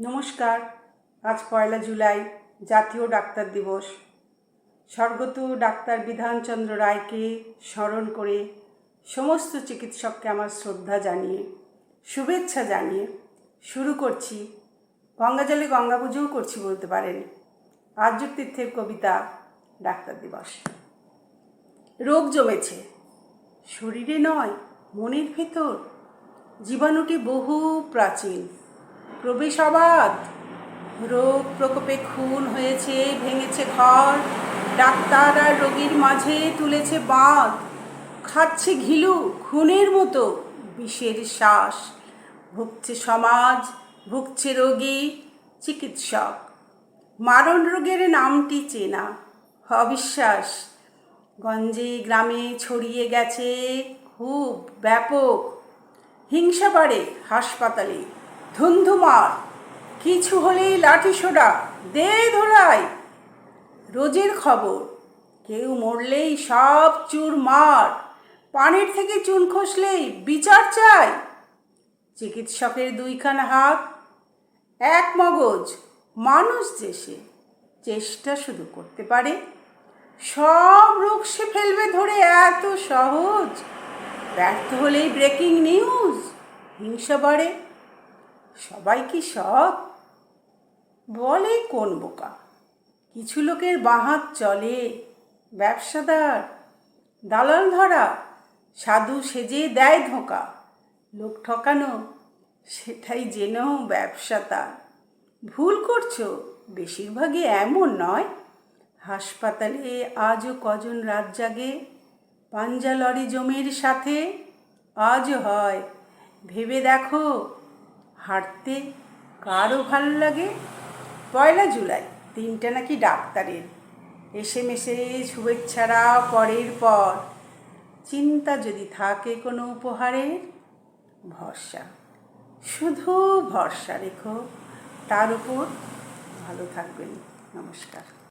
নমস্কার। আজ পয়লা জুলাই, জাতীয় ডাক্তার দিবস। স্বর্গত ডাক্তার বিধানচন্দ্র রায়কে স্মরণ করে সমস্ত চিকিৎসককে আমার শ্রদ্ধা জানিয়ে, শুভেচ্ছা জানিয়ে শুরু করছি। গঙ্গাজলে গঙ্গা পুজোও করছি বলতে পারেন। আর্য তীর্থের কবিতা, ডাক্তার দিবস। রোগ জমেছে। শরীরে নয়, মনের ভেতর। জীবাণুটি বহু প্রাচীন। প্রবেশ অবাধ রোগ প্রকোপে খুন হয়েছে, ভেঙেছে ঘর, ডাক্তার আর রোগীর মাঝে তুলেছে বাঁধ। খাচ্ছে ঘিলু খুনের মতো বিষের শ্বাস। ভুগছে সমাজ, ভুগছে রোগী, চিকিৎসক। মারণ রোগের নামটি চেনা, অবিশ্বাস। গঞ্জে, গ্রামে ছড়িয়ে গেছে, খুব ব্যাপক। হিংসা বাড়ে হাসপাতালে। ধুন্ধুমার। কিছু হলেই লাঠি সোডা, দে ধোলাই। রোজের খবর, কেউ মরলেই সব চুর মার। পানির থেকে চুন খসলেই বিচার চাই। চিকিৎসকের দুইখানা হাত, এক মগজ, মানুষ যে সে চেষ্টা শুধু করতে পারে। সব রোগ সে ফেলবে ধরে এত সহজ। ব্যর্থ হলেই ব্রেকিং নিউজ, হিংসা বাড়ে। সবাই কি সৎ? বলে কোন বোকা? কিছু লোকের বাহাত চলে, ব্যবসাদার দালাল ধরা সাধু সেজে দেয় ধোঁকা, লোক ঠকানো, সেটাই জেনেও ব্যবসা তার ভুল করছ, বেশিরভাগই এমন নয়। হাসপাতালে আজও কজন রাত জাগে, পাঞ্জা লরি জমির সাথে? আজও হয়, ভেবে দেখো হাঁটতে কারও ভালো লাগে? পয়লা জুলাই দিনটা নাকি ডাক্তারের। এসে মেশে শুভেচ্ছারা পরের পর। চিন্তা যদি থাকে কোনো উপহারের? ভরসা। শুধু ভরসা রেখো। তার উপর ভালো থাকবেন। নমস্কার।